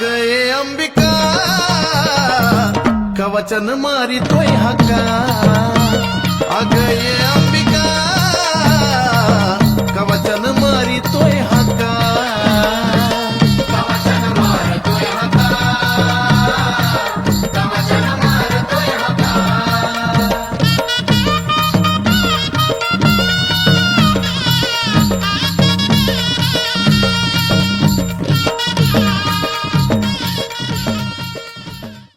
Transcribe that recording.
गए अंबिका कवचन मारी तोय हका